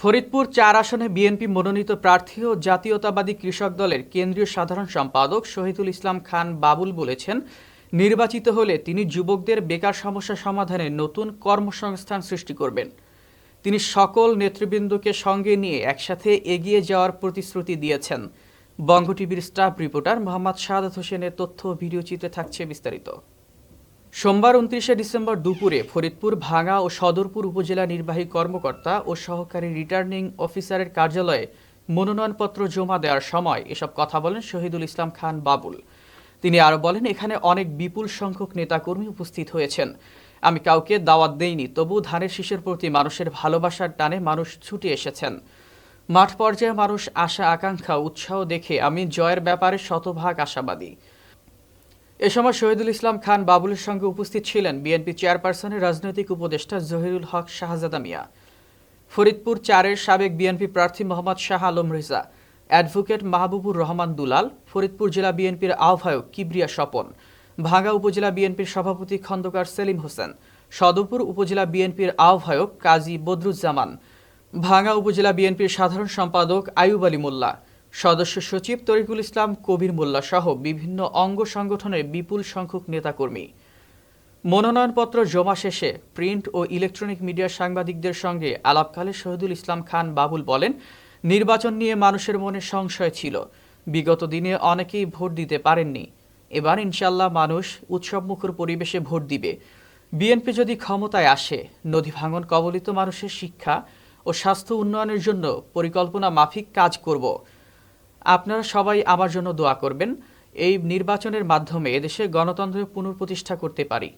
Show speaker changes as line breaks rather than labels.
ফরিদপুর চার আসনে বিএনপি মনোনীত প্রার্থী ও জাতীয়তাবাদী কৃষক দলের কেন্দ্রীয় সাধারণ সম্পাদক শহীদুল ইসলাম খান বাবুল বলেছেন নির্বাচিত হলে তিনি যুবকদের বেকার সমস্যা সমাধানে নতুন কর্মসংস্থান সৃষ্টি করবেন তিনি সকল নেতৃবৃন্দকে সঙ্গে নিয়ে একসাথে এগিয়ে যাওয়ার প্রতিশ্রুতি দিয়েছেন বঙ্গ টিভির স্টাফ রিপোর্টার মোহাম্মদ সাদাত হোসেনের তথ্য ভিডিও চিত্রে থাকছে বিস্তারিত সোমবার উনত্রিশে ডিসেম্বর দুপুরে ফরিদপুর ভাঙা ও সদরপুর উপজেলা নির্বাহী কর্মকর্তা ও সহকারী রিটার্নিং অফিসারের কার্যালয়ে মনোনয়নপত্র জমা দেওয়ার সময় এসব কথা বলেন শহীদুল ইসলাম খান বাবুল তিনি আরও বলেন এখানে অনেক বিপুল সংখ্যক নেতাকর্মী উপস্থিত হয়েছেন আমি কাউকে দাওয়াত দেইনি তবু ধানের শীষের প্রতি মানুষের ভালোবাসার টানে মানুষ ছুটে এসেছেন মাঠ পর্যায়ে মানুষ আশা আকাঙ্ক্ষা উৎসাহ দেখে আমি জয়ের ব্যাপারে শতভাগ আশাবাদী এ সময় শহীদুল ইসলাম খান বাবুলের সঙ্গে উপস্থিত ছিলেন বিএনপি চেয়ারপারসনের রাজনৈতিক উপদেষ্টা জহিরুল হক শাহজাদা মিয়া ফরিদপুর চারের সাবেক বিএনপি প্রার্থী মোহাম্মদ শাহ আলম রেজা অ্যাডভোকেট মাহবুবুর রহমান দুলাল ফরিদপুর জেলা বিএনপির আহ্বায়ক কিবরিয়া স্বপন ভাঙ্গা উপজেলা বিএনপির সভাপতি খন্দকার সেলিম হোসেন সদরপুর উপজেলা বিএনপির আহ্বায়ক কাজী বদরুজ্জামান ভাঙ্গা উপজেলা বিএনপির সাধারণ সম্পাদক আয়ুব আলী মোল্লা সদস্য সচিব তরিকুল ইসলাম কবির মোল্লা সহ বিভিন্ন অঙ্গ সংগঠনের বিপুল সংখ্যক নেতাকর্মী মনোনয়নপত্র জমা শেষে প্রিন্ট ও ইলেকট্রনিক মিডিয়ার সাংবাদিকদের সঙ্গে আলাপকালে শহীদুল ইসলাম খান বাবুল বলেন নির্বাচন নিয়ে মানুষের মনে সংশয় ছিল বিগত দিনে অনেকেই ভোট দিতে পারেননি এবার ইনশাল্লাহ মানুষ উৎসবমুখর পরিবেশে ভোট দিবে বিএনপি যদি ক্ষমতায় আসে নদী ভাঙন কবলিত মানুষের শিক্ষা ও স্বাস্থ্য উন্নয়নের জন্য পরিকল্পনা মাফিক কাজ করব আপনারা সবাই আমার জন্য দোয়া করবেন এই নির্বাচনের মাধ্যমে এদেশে গণতন্ত্র পুনঃপ্রতিষ্ঠা করতে পারি